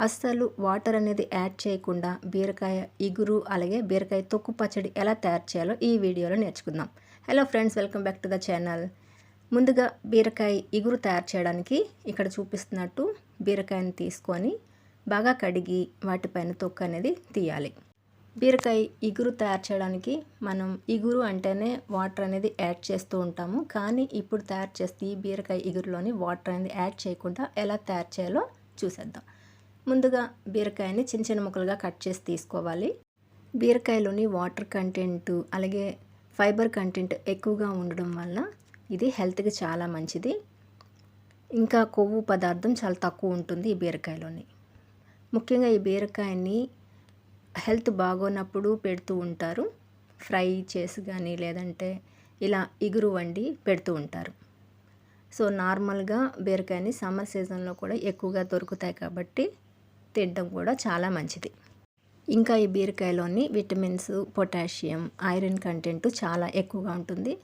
అస్సలు వాటర్ అనేది యాడ్ చేయకుండా బీరకాయ ఇగురు అలాగే బీరకాయ తొక్కు పచ్చడి ఎలా తయారు చేయాలో ఈ వీడియోలో నేర్చుకుందాం. Hello friends welcome back to the channel ముందుగా బీరకాయ ఇగురు తయారు చేయడానికి ఇక్కడ చూపిస్తున్నట్టు బీరకాయని తీసుకొని బాగా కడిగి వాటిపైన తొక్కు అనేది తీయాలి. బీరకాయ ఇగురు తయారు చేయడానికి మనం ఇగురు అంటేనే వాటర్ అనేది యాడ్ చేస్తూ ఉంటాము. కానీ ఇప్పుడు తయారు చేస్తే ఈ బీరకాయ ఇగురులోని వాటర్ అనేది యాడ్ చేయకుండా ఎలా తయారు చేయాలో చూసేద్దాం. ముందుగా బీరకాయని చిన్న చిన్న ముక్కలుగా కట్ చేసి తీసుకోవాలి. బీరకాయలోని వాటర్ కంటెంట్ అలాగే ఫైబర్ కంటెంట్ ఎక్కువగా ఉండడం వల్ల ఇది హెల్త్కి చాలా మంచిది. ఇంకా కొవ్వు పదార్థం చాలా తక్కువ ఉంటుంది ఈ బీరకాయలోని. ముఖ్యంగా ఈ బీరకాయని హెల్త్ బాగోనప్పుడు పెడుతూ ఉంటారు. ఫ్రై చేసి కానీ లేదంటే ఇలా ఇగురు వండి పెడుతూ ఉంటారు. సో నార్మల్గా బీరకాయని సమ్మర్ సీజన్లో కూడా ఎక్కువగా దొరుకుతాయి కాబట్టి తినడం కూడా చాలా మంచిది. ఇంకా ఈ బీరకాయలోని విటమిన్స్ పొటాషియం ఐరన్ కంటెంట్ చాలా ఎక్కువగా ఉంటుంది.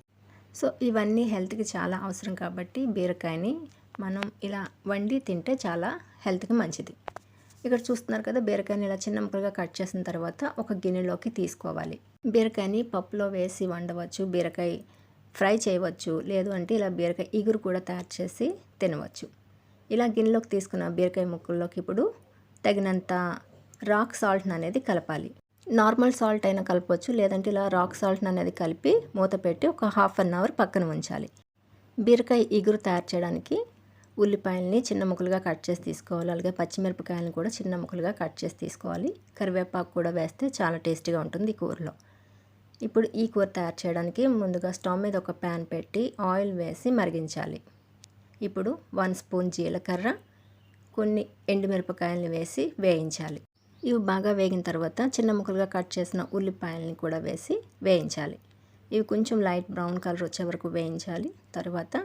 సో ఇవన్నీ హెల్త్కి చాలా అవసరం కాబట్టి బీరకాయని మనం ఇలా వండి తింటే చాలా హెల్త్కి మంచిది. ఇక్కడ చూస్తున్నారు కదా బీరకాయని ఇలా చిన్న ముక్కలుగా కట్ చేసిన తర్వాత ఒక గిన్నెలోకి తీసుకోవాలి. బీరకాయని పప్పులో వేసి వండవచ్చు బీరకాయ ఫ్రై చేయవచ్చు లేదు అంటే ఇలా బీరకాయ ఇగురు కూడా తయారు చేసి తినవచ్చు. ఇలా గిన్నెలోకి తీసుకున్న బీరకాయ ముక్కల్లోకి ఇప్పుడు తగినంత రాక్ సాల్ట్ని అనేది కలపాలి. నార్మల్ సాల్ట్ అయినా కలపవచ్చు లేదంటే ఇలా రాక్ సాల్ట్ని అనేది కలిపి మూత పెట్టి ఒక హాఫ్ అన్ అవర్ పక్కన ఉంచాలి. బీరకాయ ఇగురు తయారు చేయడానికి ఉల్లిపాయలని చిన్న ముక్కలుగా కట్ చేసి తీసుకోవాలి. అలాగే పచ్చిమిరపకాయలను కూడా చిన్న ముక్కలుగా కట్ చేసి తీసుకోవాలి. కరివేపాకు కూడా వేస్తే చాలా టేస్టీగా ఉంటుంది ఈ కూరలో. ఇప్పుడు ఈ కూర తయారు చేయడానికి ముందుగా స్టవ్ మీద ఒక ప్యాన్ పెట్టి ఆయిల్ వేసి మరిగించాలి. ఇప్పుడు వన్ స్పూన్ జీలకర్ర కొన్ని ఎండుమిరపకాయలని వేసి వేయించాలి. ఇవి బాగా వేగిన తర్వాత చిన్న ముక్కలుగా కట్ చేసిన ఉల్లిపాయలని కూడా వేసి వేయించాలి. ఇవి కొంచెం లైట్ బ్రౌన్ కలర్ వచ్చే వరకు వేయించాలి. తర్వాత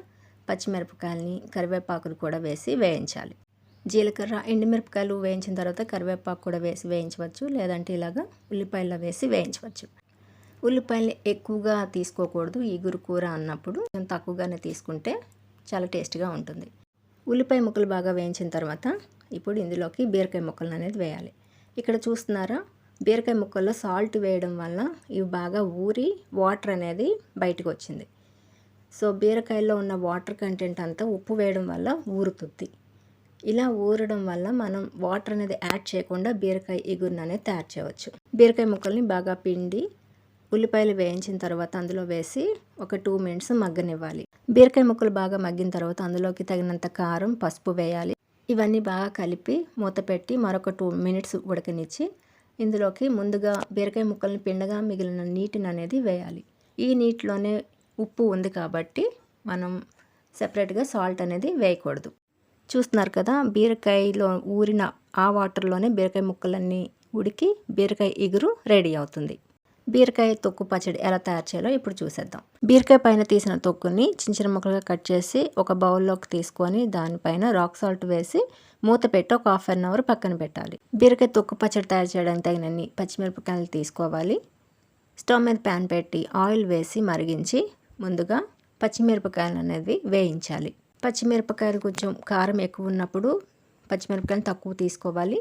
పచ్చిమిరపకాయలని కరివేపాకులు కూడా వేసి వేయించాలి. జీలకర్ర ఎండుమిరపకాయలు వేయించిన తర్వాత కరివేపాకు కూడా వేసి వేయించవచ్చు లేదంటే ఇలాగా ఉల్లిపాయల్లో వేసి వేయించవచ్చు. ఉల్లిపాయలు ఎక్కువగా తీసుకోకూడదు. ఈగురు కూర అన్నప్పుడు కొంచెం తక్కువగానే తీసుకుంటే చాలా టేస్ట్గా ఉంటుంది. ఉల్లిపాయ ముక్కలు బాగా వేయించిన తర్వాత ఇప్పుడు ఇందులోకి బీరకాయ ముక్కలు అనేది వేయాలి. ఇక్కడ చూస్తున్నారా? బీరకాయ ముక్కల్లో సాల్ట్ వేయడం వల్ల ఇవి బాగా ఊరి వాటర్ అనేది బయటకు వచ్చింది. సో బీరకాయలో ఉన్న వాటర్ కంటెంట్ అంతా ఉప్పు వేయడం వల్ల ఊరుతుంది. ఇలా ఊరడం వల్ల మనం వాటర్ అనేది యాడ్ చేయకుండా బీరకాయ ఇగురుని అనేది తయారు చేయవచ్చు. బీరకాయ ముక్కల్ని బాగా పిండి ఉల్లిపాయలు వేయించిన తర్వాత అందులో వేసి ఒక టూ మినిట్స్ మగ్గనివ్వాలి. బీరకాయ ముక్కలు బాగా మగ్గిన తర్వాత అందులోకి తగినంత కారం పసుపు వేయాలి. ఇవన్నీ బాగా కలిపి మూత పెట్టి మరొక టూ మినిట్స్ ఉడకనిచ్చి ఇందులోకి ముందుగా బీరకాయ ముక్కల్ని పిండగా మిగిలిన నీటిని అనేది వేయాలి. ఈ నీటిలోనే ఉప్పు ఉంది కాబట్టి మనం సెపరేట్గా సాల్ట్ అనేది వేయకూడదు. చూస్తున్నారు కదా బీరకాయలో ఊరిన ఆ వాటర్లోనే బీరకాయ ముక్కలన్నీ ఉడికి బీరకాయ ఎగురు రెడీ అవుతుంది. బీరకాయ తొక్కు పచ్చడి ఎలా తయారు చేయాలో ఇప్పుడు చూసేద్దాం. బీరకాయ పైన తీసిన తొక్కుని చిన్న చిన్న ముక్కలుగా కట్ చేసి ఒక బౌల్లోకి తీసుకొని దానిపైన రాక్ సాల్ట్ వేసి మూత పెట్టి ఒక హాఫ్ అన్ అవర్ పక్కన పెట్టాలి. బీరకాయ తొక్కు పచ్చడి తయారు చేయడానికి తగినన్ని పచ్చిమిరపకాయలు తీసుకోవాలి. స్టవ్ మీద ప్యాన్ పెట్టి ఆయిల్ వేసి మరిగించి ముందుగా పచ్చిమిరపకాయలు అనేది వేయించాలి. పచ్చిమిరపకాయలు కొంచెం కారం ఎక్కువ ఉన్నప్పుడు పచ్చిమిరపకాయలు తక్కువ తీసుకోవాలి.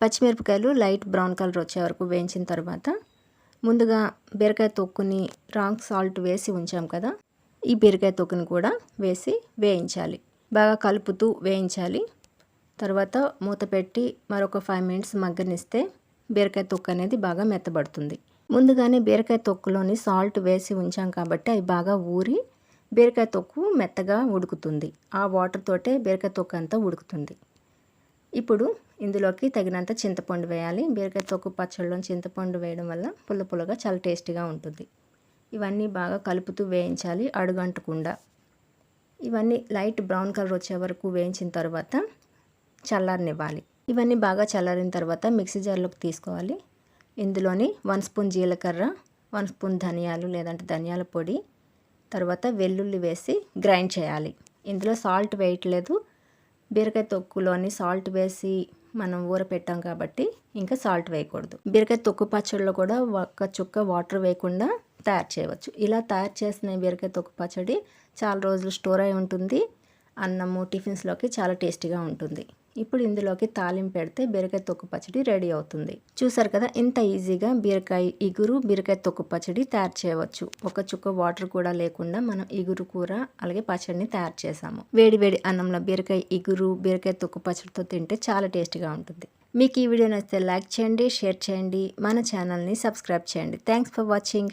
పచ్చిమిరపకాయలు లైట్ బ్రౌన్ కలర్ వచ్చే వరకు వేయించిన తర్వాత ముందుగా బీరకాయ తొక్కుని రాంగ్ సాల్ట్ వేసి ఉంచాం కదా ఈ బీరకాయ తొక్కుని కూడా వేసి వేయించాలి. బాగా కలుపుతూ వేయించాలి. తర్వాత మూత పెట్టి మరొక ఫైవ్ మినిట్స్ మగ్గనిస్తే బీరకాయ తొక్కు అనేది బాగా మెత్తబడుతుంది. ముందుగానే బీరకాయ తొక్కులోని సాల్ట్ వేసి ఉంచాం కాబట్టి అవి బాగా ఊరి బీరకాయ తొక్కు మెత్తగా ఉడుకుతుంది. ఆ వాటర్ తోటే బీరకాయ తొక్కు అంతా ఉడుకుతుంది. ఇప్పుడు ఇందులోకి తగినంత చింతపండు వేయాలి. బీరకాయ తొక్కు పచ్చళ్ళలో చింతపండు వేయడం వల్ల పుల్ల పుల్లగా చాలా టేస్టీగా ఉంటుంది. ఇవన్నీ బాగా కలుపుతూ వేయించాలి అడుగంటకుండా. ఇవన్నీ లైట్ బ్రౌన్ కలర్ వచ్చే వరకు వేయించిన తర్వాత చల్లారనివ్వాలి. ఇవన్నీ బాగా చల్లారిన తర్వాత మిక్సీ జార్లోకి తీసుకోవాలి. ఇందులోని వన్ స్పూన్ జీలకర్ర వన్ స్పూన్ ధనియాలు లేదంటే ధనియాల పొడి తర్వాత వెల్లుల్లి వేసి గ్రైండ్ చేయాలి. ఇందులో సాల్ట్ వేయట్లేదు. బీరకాయ తొక్కులోని సాల్ట్ వేసి మనం ఊర పెట్టాం కాబట్టి ఇంకా సాల్ట్ వేయకూడదు. బీరకాయ తొక్కు పచ్చడిలో కూడా ఒక్క చుక్క వాటర్ వేయకుండా తయారు చేయవచ్చు. ఇలా తయారు చేసిన బీరకాయ తొక్కు పచ్చడి చాలా రోజులు స్టోర్ అయి ఉంటుంది. అన్నము టిఫిన్స్లోకి చాలా టేస్టీగా ఉంటుంది. ఇప్పుడు ఇందులోకి తాలింపు పెడితే బీరకాయ తొక్కు పచ్చడి రెడీ అవుతుంది. చూసారు కదా ఇంత ఈజీగా బీరకాయ ఇగురు బీరకాయ తొక్కు పచ్చడి తయారు చేయవచ్చు. ఒక చుక్క వాటర్ కూడా లేకుండా మనం ఇగురు కూర అలాగే పచ్చడిని తయారు చేసాము వేడి వేడి అన్నంలో బీరకాయ ఇగురు బీరకాయ తొక్కు పచ్చడితో తింటే చాలా టేస్టీగా ఉంటుంది. మీకు ఈ వీడియో నచ్చితే లైక్ చేయండి షేర్ చేయండి. మన ఛానల్ని సబ్స్క్రైబ్ చేయండి. Thanks for watching.